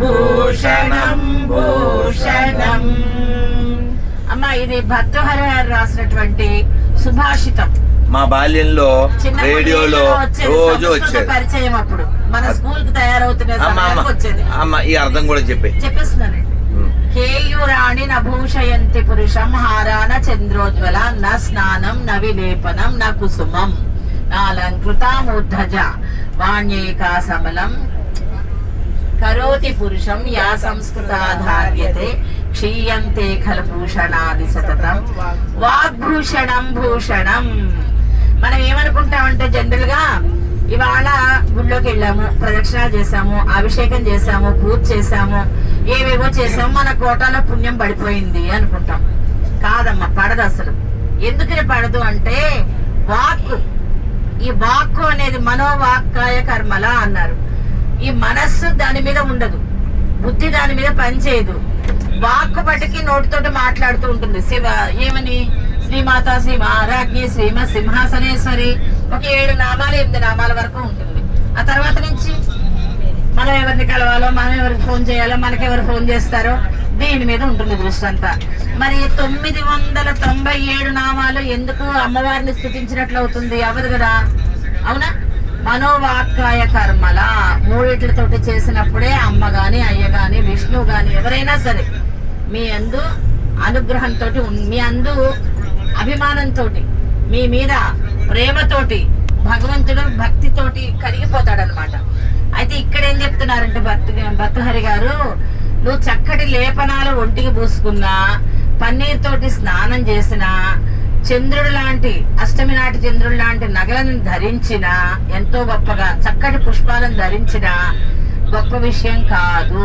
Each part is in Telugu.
భూషణం. అమ్మ ఇది భర్తహరి గారు రాసినటువంటి సుభాషితం. మా బాల్యంలో రేడియోలో రోజు వచ్చేది. పరిచయం అప్పుడు. మన స్కూల్కి తయారవుతున్న వచ్చేది. అమ్మ ఈ అర్థం కూడా చెప్పే. చెప్పేస్తున్నానండి. కేయూరాణి నభూషయంతి పురుషం హారాన చంద్రోజ్వల న స్నానం న విలేపనం న కుసుమం నాలంకృతామూర్ధజ వాణ్యేకా సమలం కరోతి పురుషం యా సంస్కృతాధార్యతే క్షీయంతే ఖల భూషణాది సతతం వాగ్భూషణం భూషణం మనం ఏమనుకుంటామంటే జనరల్గా ఇవాళ గుళ్ళోకి వెళ్ళాము ప్రదక్షిణాలు చేసాము అభిషేకం చేసాము పూజ చేసాము ఏవేవో చేసాము మన కోటాలో పుణ్యం పడిపోయింది అనుకుంటాం. కాదమ్మా పడదు అసలు. ఎందుకని పడదు అంటే వాక్కు. ఈ వాక్కు అనేది మనోవాక్కాయ కర్మల అన్నారు. ఈ మనస్సు దాని మీద ఉండదు. బుద్ధి దాని మీద పనిచేయదు. వాక్కు బట్టికి నోటితోటి మాట్లాడుతూ ఉంటుంది. శివ ఏమని? శ్రీమాత శ్రీ మహారాజ్ఞి శ్రీమ సింహాసనేశ్వరి. ఒక ఏడు నామాలు ఎనిమిది నామాల వరకు ఉంటుంది. ఆ తర్వాత నుంచి మనం ఎవరిని కలవాలో మనం ఎవరికి ఫోన్ చేయాలో మనకెవరు ఫోన్ చేస్తారో దీని మీద ఉంటుంది దృష్టి అంతా. మరి తొమ్మిది వందల తొంభై ఏడు నామాలు ఎందుకు అమ్మవారిని స్థుతించినట్లు అవుతుంది? అవదు కదా? అవునా? మనోవాక్కాయ కర్మల మూడిట్లతోటి చేసినప్పుడే అమ్మ గాని అయ్య గాని విష్ణువు గాని ఎవరైనా సరే మీ అందు అనుగ్రహంతో మీ అందు అభిమానంతో మీ మీద ప్రేమతోటి భగవంతుడు భక్తితోటి కరిగిపోతాడనమాట అయితే ఇక్కడ ఏం చెప్తున్నారంటే భక్తి భర్తహరి గారు నువ్వు చక్కటి లేపనాలు ఒంటికి పూసుకున్నా పన్నీర్ తోటి స్నానం చేసినా చంద్రుడు లాంటి అష్టమి నాటి చంద్రుడు లాంటి నగలను ధరించిన ఎంతో గొప్పగా చక్కటి పుష్పాలను ధరించిన గొప్ప విషయం కాదు.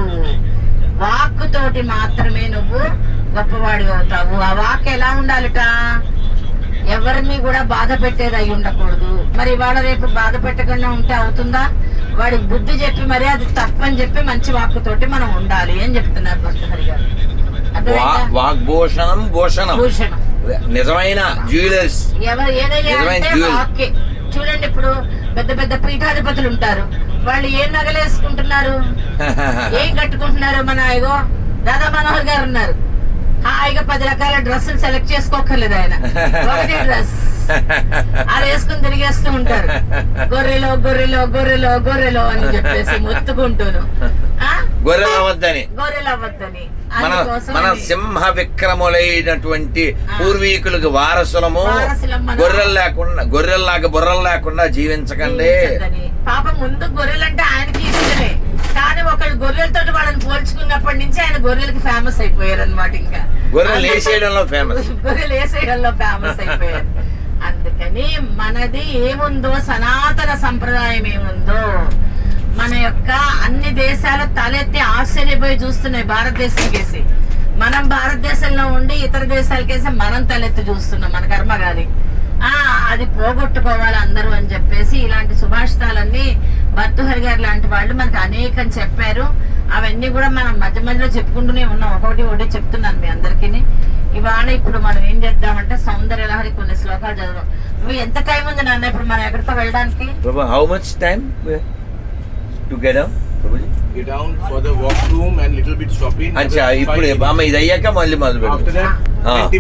వాక్కు తోటి మాత్రమే నువ్వు గొప్పవాడి అవుతావు. ఆ వాక్ ఎలా ఉండాలిట? ఎవరిని కూడా బాధ పెట్టేది అయి ఉండకూడదు. మరి ఇవాళ రేపు బాధ పెట్టకుండా ఉంటే అవుతుందా? వాడికి బుద్ధి చెప్పి మరి అది తప్పని చెప్పి మంచి వాక్కుతోటి మనం ఉండాలి అని చెప్తున్నారు భక్తహరి గారు? వాగ్భూషణం భూషణం భూషణం నిజమైన జ్యువెలర్స్ నిజమైన చూడండి ఇప్పుడు పెద్ద పెద్ద పీఠాధిపతులు ఉంటారు. వాళ్ళు ఏం నగలేసుకుంటున్నారు? ఏం కట్టుకుంటున్నారు మన ఇగో దాదా మనోహర్ గారు ఉన్నారు. హాయిగా పది రకాల డ్రెస్సులు సెలెక్ట్ చేసుకోకర్లేదు ఆయన. ఒకటే డ్రెస్. అది వేసుకుని తిరిగేస్తూ ఉంటారు. గొర్రెలో గొర్రెలో గొర్రెలో గొర్రెలో అని చెప్పేసి మొత్తుకుంటూను? గొర్రెలు అవ్వద్దని. గొర్రెలు అవ్వద్దని. మన మన. సింహ విక్రములైనటువంటి పూర్వీకులకు వారసులము. గొర్రెలు లేకుండా గొర్రెల్లాగా బుర్రలు లేకుండా జీవించకండి. పాపం ముందు గొర్రెలంటే ఆయనకి ఇష్టమే. కానీ ఒకళ్ళు గొర్రెలతో వాళ్ళని పోల్చుకున్నప్పటి నుంచి ఆయన గొర్రెలకి ఫేమస్ అయిపోయారు అనమాట ఇంకా. గొర్రెలు వేసేయడంలో ఫేమస్ గొర్రెలు వేసేయడంలో ఫేమస్ అయిపోయారు. అందుకని మనది ఏముందో సనాతన సంప్రదాయం ఏముందో మన యొక్క అన్ని దేశాలు తలెత్తి ఆశ్చర్యపోయి చూస్తున్నాయి భారతదేశం కేసి. మనం భారతదేశంలో ఉండి ఇతర దేశాలకేసి మనం తలెత్తి చూస్తున్నాం మన కర్మ గాలి ఆ అది పోగొట్టుకోవాలి అందరూ అని చెప్పేసి ఇలాంటి సుభాషితాలన్నీ భర్తుహరి గారు లాంటి వాళ్ళు మనకు అనేకం చెప్పారు. అవన్నీ కూడా మనం మధ్య మధ్యలో చెప్పుకుంటూనే ఉన్నాం. ఒకటి ఒకటి చెప్తున్నాను మీ అందరికీ ఇవాళ ఇప్పుడు మనం ఏం చేద్దాం? కొన్ని శ్లోకాలు చదవం నువ్వు ఎంత టైం ఉంది నాన్న ఇప్పుడు మనం ఎక్కడికో వెళ్ళడానికి how much time to get Prabhuji Get down for the washroom and little bit shopping. అచ్చా Five ఇప్పుడు minutes. అమ్మ ఇది అయ్యాక మళ్ళీ మొదలు After పెట్టు that, Ah. 20